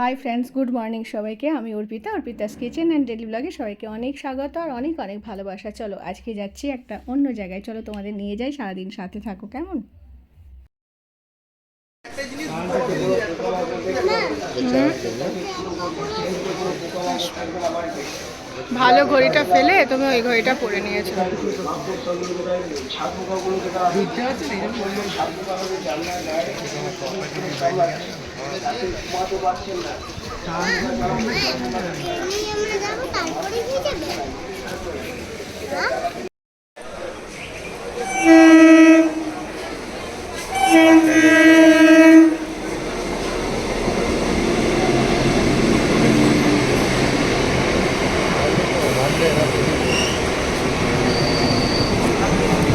Hi friends good morning সবাইকে। আমি Arpita, Arpita's kitchen and daily ব্লগে সবাইকে অনেক স্বাগত আর অনেক অনেক ভালোবাসা। চলো, আজকে যাচ্ছি একটা অন্য জায়গায়। চলো তোমাদের নিয়ে যাই, সারাদিন সাথে থাকো, কেমন? ভালো ঘড়িটা ফেলে তুমি ওই ঘড়িটা পরে নিয়েছো। আমরা যাব তারপরে হয়ে যাবে হ্যাঁ?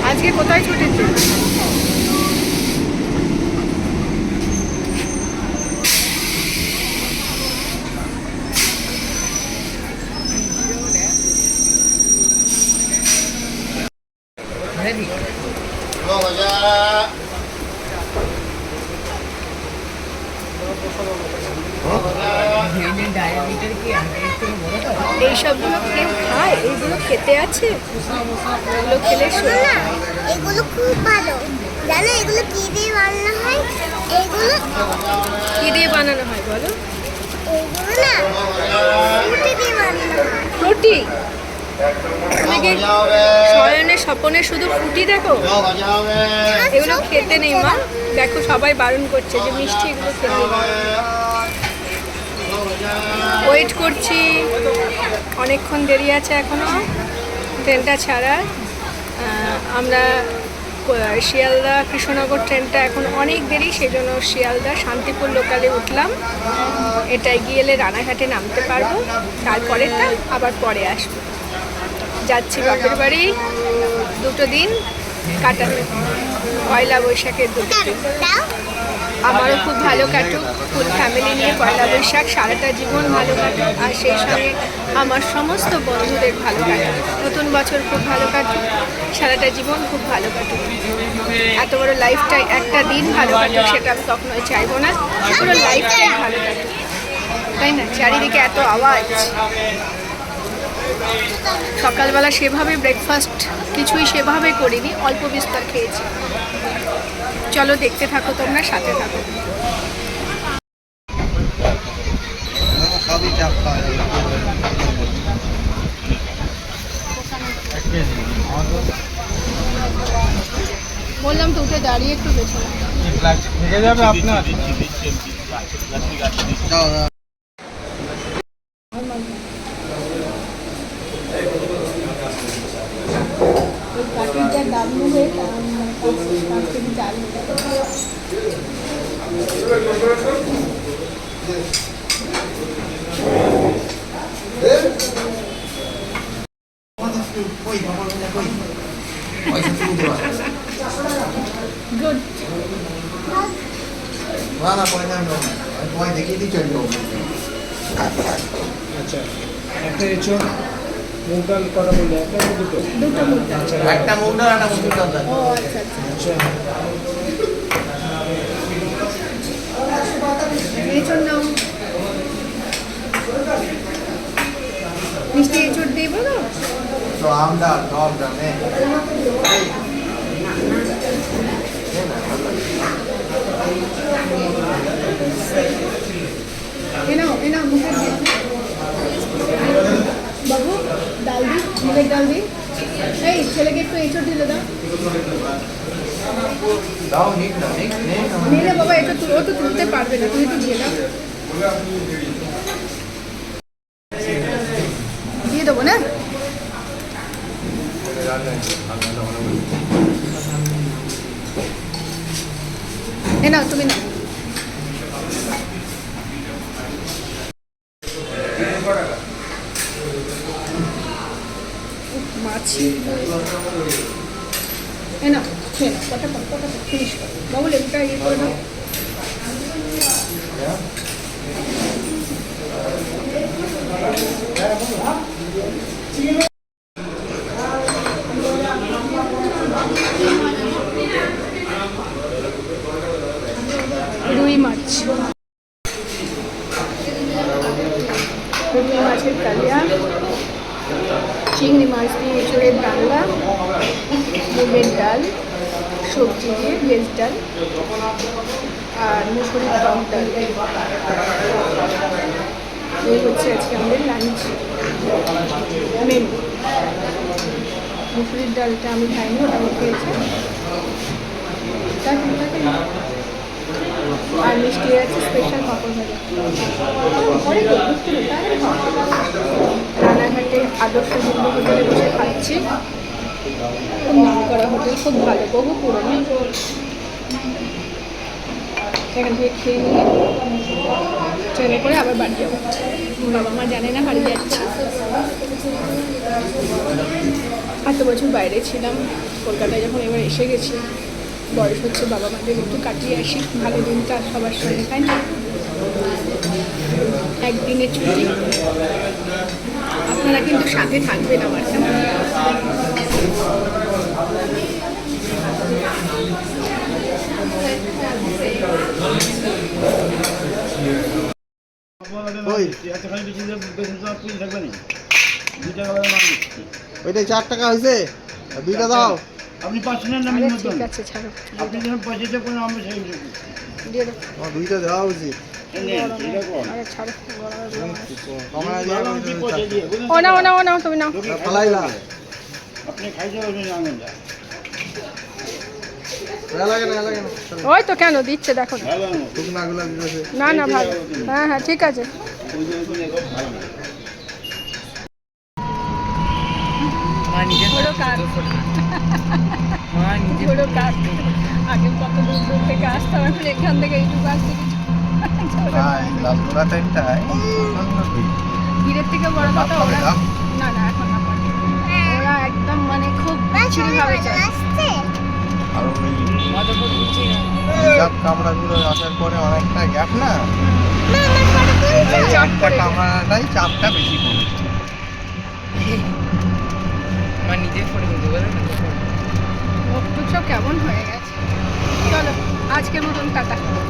আজকে কোথায় ছুটেছে এইসবগুলো কেউ খায়? এইগুলো খেতে আছে? এগুলো খেলে এগুলো এগুলো খুব ভালো। জানো এগুলো কি দিয়ে রান্না হয়? এগুলো কি দিয়ে বানানো হয় বলো? এগুলো না রুটি দিয়ে বানানো হয়। রুটি? শয়নে স্বপনে শুধু ফুটি দেখো? এগুলো খেতে নেই মা। দেখো সবাই বারণ করছে যে মিষ্টি এগুলো খেতে ওয়েট করছি। অনেকক্ষণ দেরি আছে এখনও ট্রেনটা ছাড়ার। আমরা শিয়ালদা কৃষ্ণনগর ট্রেনটা এখন অনেক দেরি সেই জন্য শিয়ালদা শান্তিপুর লোকালে উঠলাম। এটাই গিয়ে এলে রানাঘাটে নামতে পারব। তারপরেরটা আবার পরে আসব। যাচ্ছি বাপের বাড়ি। দুটো দিন। কাটাতে পয়লা বৈশাখের আমারও খুব ভালো কাটুক। ফুল ফ্যামিলি নিয়ে পয়লা বৈশাখ সারাটা জীবন ভালো কাটুক। আর সেই সঙ্গে আমার সমস্ত বন্ধুদের ভালো কাটুক। নতুন বছর খুব ভালো কাটুক। সারাটা জীবন খুব ভালো কাটুক। এত বড় লাইফটাই একটা দিন ভালো কাটুক সেটা আমি কখনোই চাইব না। পুরো লাইফটাই ভালো কাটুক। তাই না? চারিদিকে এত আওয়াজ। সকালবেলা সেভাবে ব্রেকফাস্ট কিছুই সেভাবে করিনি অল্প বিস্তর খেয়েছি। চলো দেখতে থাকো তোমরা সাথে থাকো। বললাম তো উঠে দাঁড়িয়ে একটু বেছে যাবে আপনার দাও দাও ওই কাঠিটা ডাবলু হয়ে কেজি চাল যাবে। পয়সা তুলতে পারো গুড না না পয়সা আমি তোমায় দেখিয়ে দিচ্ছি। আচ্ছা একটা মুগ ডাল কটা বললে? একটা না দুটো? দুটো মুদ্রা একটা মুগ ডাল একটা মুসুর ডাল ও আচ্ছা আচ্ছা। আচ্ছা। মিষ্টি এঁচড় দিব না তো ডাল টক ডাল দিয়ে বাবু ডাল ডাল এই ছেলেকে একটু এঁচড় দিলে দাও। দাও নিক না নিক নিলে বাবা এটা তুলো তো তুলতে পারবে না তুমি তো দিয়ে দাও। দিয়ে দেবো না? এ নাও তুমি নাও। উফ, মাছি। নাও, খেয়ে কটা কটা কটা ফিনিশ করো। বাবু লেবুটা ইয়ে করে দাও। রুই মাছ। রুই মাছের কালিয়া। চিংড়ি মাছ দিয়ে এঁচড়ের ডালনা, মুগের ডাল, সবজি দিয়ে ভেজ ডাল আর মুসুরির টক ডাল। এই হচ্ছে আজকে আমাদের লাঞ্চ মেনু মুসুরির ডালটা আমি খাইনি, ওটা আমি খেয়েছি। আর মিষ্টি আছে স্পেশাল পাপড় ভাজা। রানাঘাটে আদর্শ হোটেলে বসে খাচ্ছি। খুব নাম করা হোটেল, খুব ভালো, বহু পুরনো। এখান থেকে খেয়ে নিয়ে ট্রেনে করে আবার বাড়ি যাব। বাবা মা জানে না বাড়ি যাচ্ছি। এত বছর বাইরে ছিলাম, কলকাতায় যখন এবার এসে গেছি, বয়স হচ্ছে বাবা মাদের একটু কাটিয়ে আসি। ভালো দিনটা সবার সঙ্গে, তাই না? একদিনের ছুটি। আপনারা কিন্তু সাথে থাকবেন আমার কেমন। ওইটাই চার টাকা হয়েছে। দুইটা দাও। আপনি ঠিক আছে ছাড়ো। আপনি যখন পয়সাটা করেন আমি সেই হিসেবে। দিয়ে দাও। দুইটা দেওয়া উচিত? ও নাও নাও নাও তুমি নাও। ফালাইলা আপনি না না ওই তো কেন? দিচ্ছে দেখো। না। না না ভালো। হ্যাঁ হ্যাঁ ঠিক আছে ওই যে ওই যে ভালো না হলো কাজ হলো কাজ আগে কত দূর দূর থেকে আসতাম এখন এখান থেকে এইটুকু আসতে কিছু ভাই লালগোলা টাইমটায় প্রচণ্ড ভিড় ভিড়ের থেকে বড় কথা ওরা না? না না এখন না। ওরা একদম মানে খুব বিচ্ছিরি চলে। আসছে? আর ওই আসার পরে অনেকটা গ্যাপ না? মা আমার ফটো তুলছো এই চাপ একটা পড়ে গেছে। কামড়াটাই চাপটা বেশি পড়ছে মুখ টুক সব কেমন